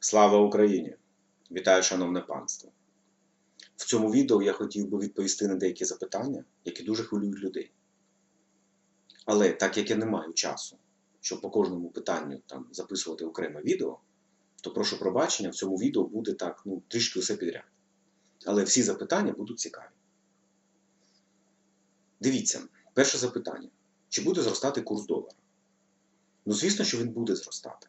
Слава Україні! Вітаю, шановне панство! В цьому відео я хотів би відповісти на деякі запитання, які дуже хвилюють людей. Але так як я не маю часу, щоб по кожному питанню там, записувати окреме відео, то прошу пробачення, в цьому відео буде так, ну, трішки все підряд. Але всі запитання будуть цікаві. Дивіться, перше запитання: чи буде зростати курс долара? Ну, звісно, що він буде зростати.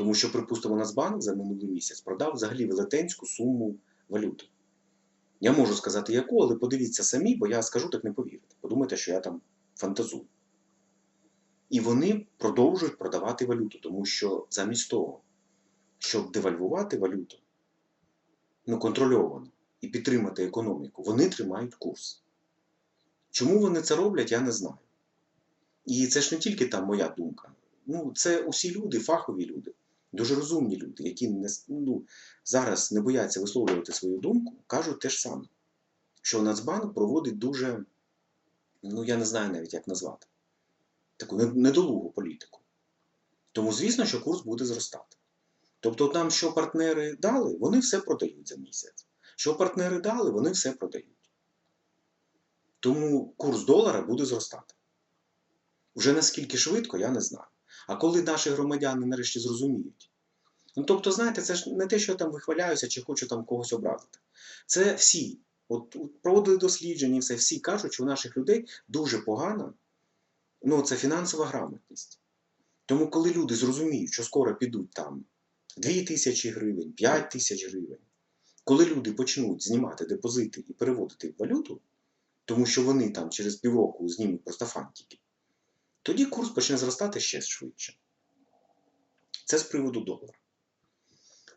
Тому що, припустимо, Нацбанк за минулий місяць продав взагалі велетенську суму валюти. Я можу сказати яку, але подивіться самі, бо я скажу, так не повірите. Подумайте, що я там фантазую. І вони продовжують продавати валюту, тому що замість того, щоб девальвувати валюту, ну, контрольовано і підтримати економіку, вони тримають курс. Чому вони це роблять, я не знаю. І це ж не тільки там моя думка. Ну, це усі люди, фахові люди, дуже розумні люди, які не, ну, зараз не бояться висловлювати свою думку, кажуть те ж саме, що Нацбанк проводить дуже, ну я не знаю навіть, як назвати, таку недолугу політику. Тому, звісно, що курс буде зростати. Тобто, от нам, що партнери дали, вони все продають за місяць. Що партнери дали, вони все продають. Тому курс долара буде зростати. Вже наскільки швидко, я не знаю. А коли наші громадяни нарешті зрозуміють. Ну, тобто, знаєте, це ж не те, що я там вихваляюся чи хочу там когось образити. Це всі. От, проводили дослідження, і все, всі кажуть, що у наших людей дуже погана ну, це фінансова грамотність. Тому, коли люди зрозуміють, що скоро підуть там 2 тисячі гривень, 5 тисяч гривень, коли люди почнуть знімати депозити і переводити в валюту, тому що вони там через півроку знімуть просто фантики, тоді курс почне зростати ще швидше. Це з приводу долара.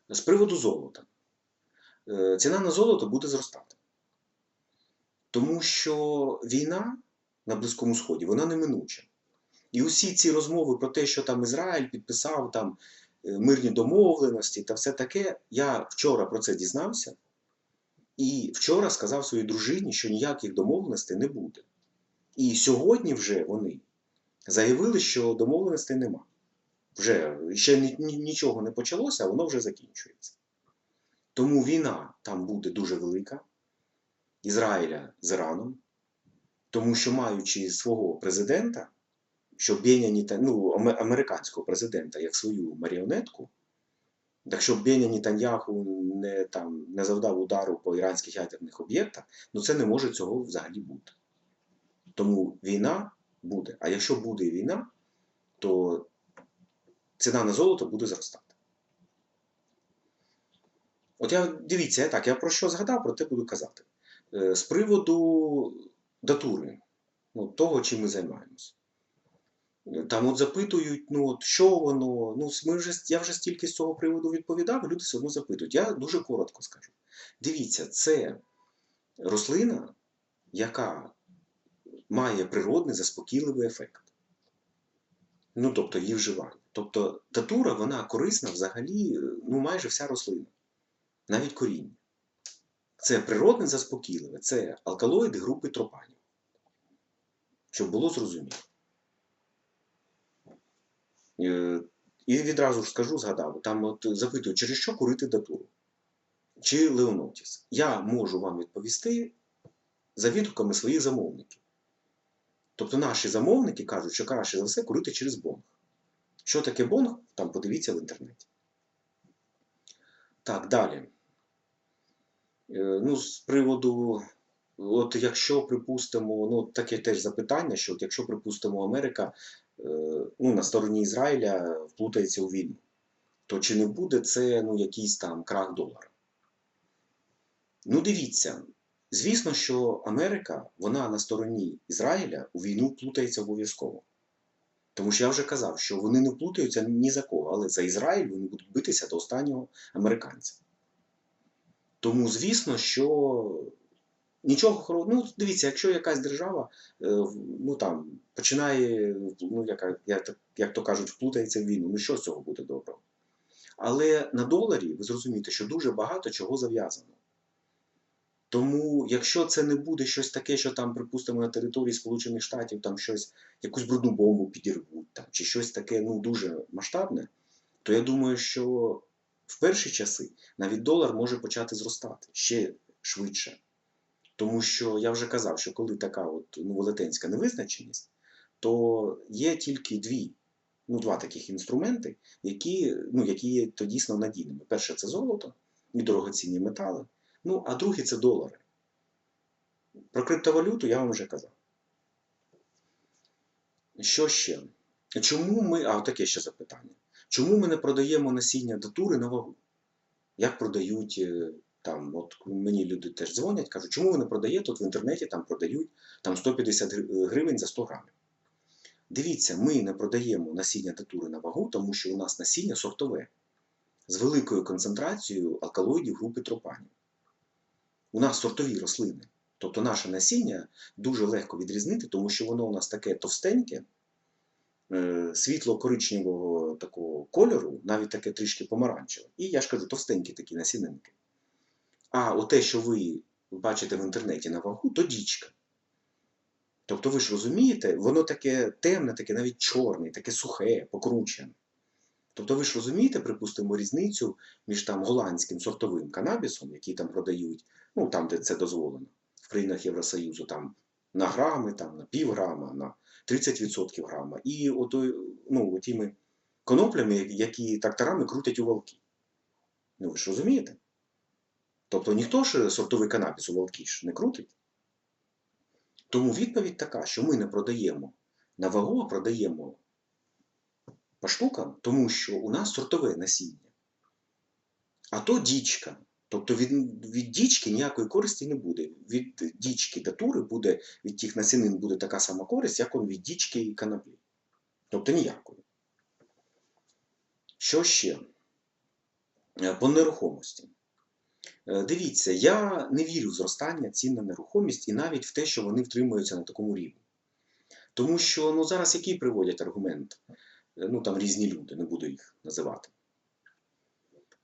З приводу золота. Е, Ціна на золото буде зростати. Тому що війна на Близькому Сході, вона неминуча. І усі ці розмови про те, що там Ізраїль підписав там е, мирні домовленості та все таке, я вчора про це дізнався. І вчора сказав своїй дружині, що ніяких домовленостей не буде. І сьогодні вже вони заявили, що домовленостей нема. Вже ще нічого не почалося, а воно вже закінчується. Тому війна там буде дуже велика, Ізраїля з Іраном, тому що маючи свого президента, що Беня ну, американського президента як свою маріонетку, так щоб Беня Нітаньяху не, там, не завдав удару по іранських ядерних об'єктах, ну це не може цього взагалі бути. Тому війна буде. А якщо буде війна, то ціна на золото буде зростати. От я дивіться, я так, я про що згадав, про те буду казати. Е, з приводу датури, ну, того, чим ми займаємося. Там от запитують, ну от що воно, ну ми вже, я вже стільки з цього приводу відповідав, люди все одно запитують. Я дуже коротко скажу. Дивіться, це рослина, яка має природний заспокійливий ефект. Ну, тобто її вживання. Тобто датура, вона корисна взагалі, ну, майже вся рослина, навіть коріння. Це природне заспокійливе, це алкалоїди групи тропанів. Щоб було зрозуміло. Е, і відразу ж скажу, згадав, там от запитують, через що курити датуру? Чи Леонотіс? Я можу вам відповісти за відгуками своїх замовників. Тобто наші замовники кажуть, що краще за все курити через бонг. Що таке бонг, там подивіться в інтернеті. Так, далі. Е, ну, з приводу, от якщо припустимо, ну, таке теж запитання, що от якщо припустимо, Америка е, ну, на стороні Ізраїля вплутається у війну, то чи не буде це ну, якийсь там крах долара? Ну, дивіться, Звісно, що Америка, вона на стороні Ізраїля у війну плутається обов'язково. Тому що я вже казав, що вони не плутаються ні за кого, але за Ізраїль вони будуть битися до останнього американця. Тому, звісно, що нічого хорошого. Ну, дивіться, якщо якась держава е, ну, там, починає, ну, як, як, як то кажуть, вплутається в війну, ну що з цього буде доброго? Але на доларі ви зрозумієте, що дуже багато чого зав'язано. Тому, якщо це не буде щось таке, що там, припустимо, на території Сполучених Штатів там щось, якусь брудну бомбу підірвуть, там, чи щось таке ну, дуже масштабне, то я думаю, що В перші часи навіть долар може почати зростати ще швидше. Тому що я вже казав, що коли така от, ну, велетенська невизначеність, то є тільки дві, ну, два таких інструменти, які, ну, які є то дійсно надійними. Перше це золото і дорогоцінні метали. Ну, а друге це долари. Про криптовалюту я вам вже казав. Що ще? Чому ми. А, таке ще запитання. Чому ми не продаємо насіння датури на вагу? Як продають е, там, от мені люди теж дзвонять, кажуть, чому ви не продаєте? Тут в інтернеті там продають там 150 гривень за 100 грамів. Дивіться, ми не продаємо насіння датури на вагу, тому що у нас насіння сортове з великою концентрацією алкалоїдів групи тропанів. У нас сортові рослини. Тобто наше насіння дуже легко відрізнити, тому що воно у нас таке товстеньке, е, світло-коричневого такого кольору, навіть таке трішки помаранчеве. І я ж кажу, товстенькі такі насінинки. А оте, що ви бачите в інтернеті на вагу, то дічка. Тобто, ви ж розумієте, воно таке темне, таке навіть чорне, таке сухе, покручене. Тобто, ви ж розумієте, припустимо, різницю між там голландським сортовим канабісом, який там продають, ну там, де це дозволено, в країнах Євросоюзу, там на грами, там на півграма, на 30% грама, і ото, ну, тими коноплями, які тракторами крутять у волки. Ну ви ж розумієте? Тобто ніхто ж сортовий канабіс у волки ж не крутить. Тому відповідь така, що ми не продаємо на вагу, а продаємо по тому що у нас сортове насіння. А то дічка. Тобто від, від дічки ніякої користі не буде. Від дічки датури буде, від тих насінин буде така сама користь, як від дічки і канаплі. Тобто ніякої. Що ще? Е, По нерухомості. Е, Дивіться, я не вірю в зростання цін на нерухомість і навіть в те, що вони втримуються на такому рівні. Тому що ну, зараз який приводять аргумент? Е, Ну там різні люди, не буду їх називати.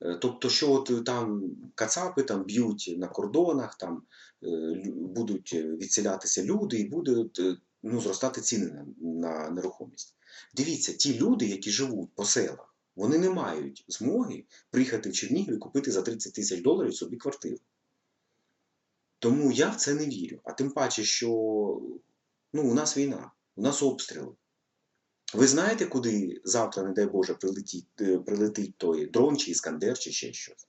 Е, Тобто, що от там кацапи там б'ють на кордонах, там е, будуть відселятися люди і будуть ну, зростати ціни на, на нерухомість. Дивіться, ті люди, які живуть по селах, вони не мають змоги приїхати в Чернігів і купити за 30 тисяч доларів собі квартиру. Тому я в це не вірю. А тим паче, що ну, у нас війна, у нас обстріли. Ви знаєте, куди завтра, не дай Боже, прилетить, е, прилетить той дрон чи іскандер, чи ще щось?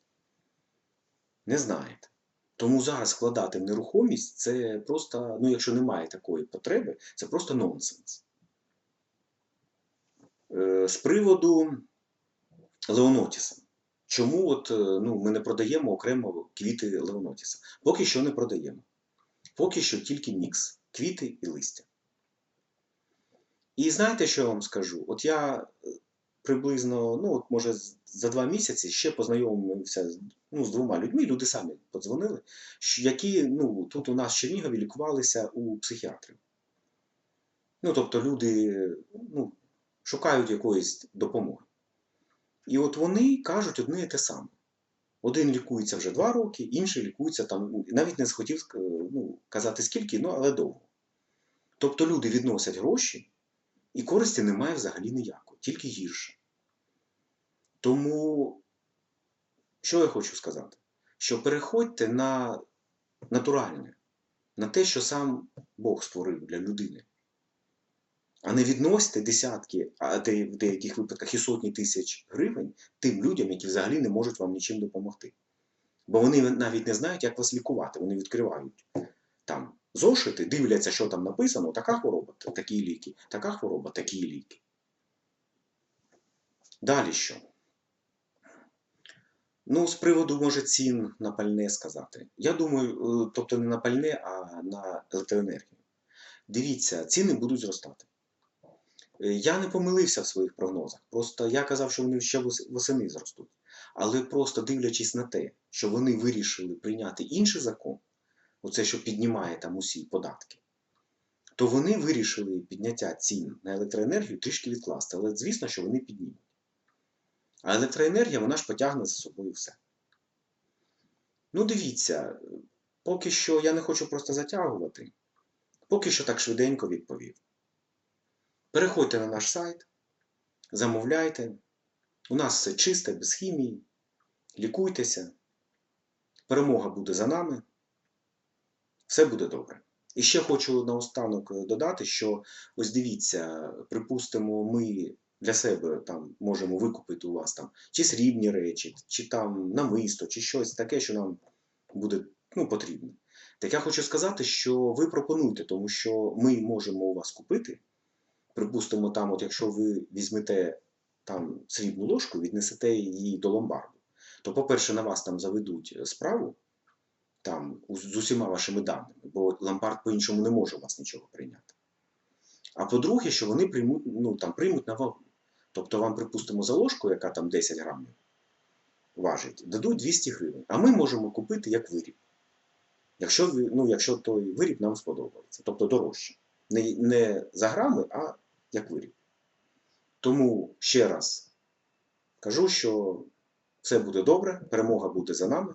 Не знаєте. Тому зараз вкладати в нерухомість це просто, ну якщо немає такої потреби, це просто нонсенс. Е, З приводу Леонотіса. Чому от, е, ну, ми не продаємо окремо квіти Леонотіса? Поки що не продаємо. Поки що тільки мікс квіти і листя. І знаєте, що я вам скажу? От я е, приблизно, ну, от може, за два місяці ще познайомився ну, з двома людьми, люди самі подзвонили, які ну, тут у нас в Чернігові лікувалися у психіатрів. Ну, тобто люди ну, шукають якоїсь допомоги. І от вони кажуть одне і те саме. Один лікується вже два роки, інший лікується там, навіть не схотів ну, казати скільки, ну, але довго. Тобто люди відносять гроші, і користі немає взагалі ніякої, тільки гірше. Тому, що я хочу сказати? Що переходьте на натуральне, на те, що сам Бог створив для людини. А не відносьте десятки, а в деяких випадках і сотні тисяч гривень тим людям, які взагалі не можуть вам нічим допомогти. Бо вони навіть не знають, як вас лікувати. Вони відкривають там зошити, дивляться, що там написано, така хвороба, такі ліки, така хвороба, такі ліки. Далі що? Ну, з приводу, може, цін на пальне сказати. Я думаю, е, тобто не на пальне, а на електроенергію. Дивіться, ціни будуть зростати. Е, Я не помилився в своїх прогнозах. Просто я казав, що вони ще восени зростуть. Але просто дивлячись на те, що вони вирішили прийняти інший закон, оце, що піднімає там усі податки, то вони вирішили підняття цін на електроенергію трішки відкласти. Але звісно, що вони піднімуть. А електроенергія вона ж потягне за собою все. Ну, дивіться, поки що я не хочу просто затягувати. Поки що так швиденько відповів. Переходьте на наш сайт, замовляйте. У нас все чисте, без хімії. лікуйтеся, перемога буде за нами, все буде добре. І ще хочу наостанок е, додати, що ось дивіться, припустимо, ми для себе там можемо викупити у вас там чи срібні речі, чи там намисто, чи щось таке, що нам буде ну, потрібно. Так я хочу сказати, що ви пропонуйте, тому що ми можемо у вас купити. Припустимо, там, от якщо ви візьмете там срібну ложку, віднесете її до ломбарду, то, по-перше, на вас там заведуть справу там з усіма вашими даними, бо ломбард по-іншому не може у вас нічого прийняти. А по-друге, що вони приймуть, ну, там, приймуть на вагу. Тобто вам, припустимо, за ложку, яка там 10 грамів важить, дадуть 200 гривень. А ми можемо купити як виріб. Якщо, ну, якщо той виріб нам сподобається, тобто дорожче. Не, не за грами, а як виріб. Тому ще раз кажу, що все буде добре, перемога буде за нами.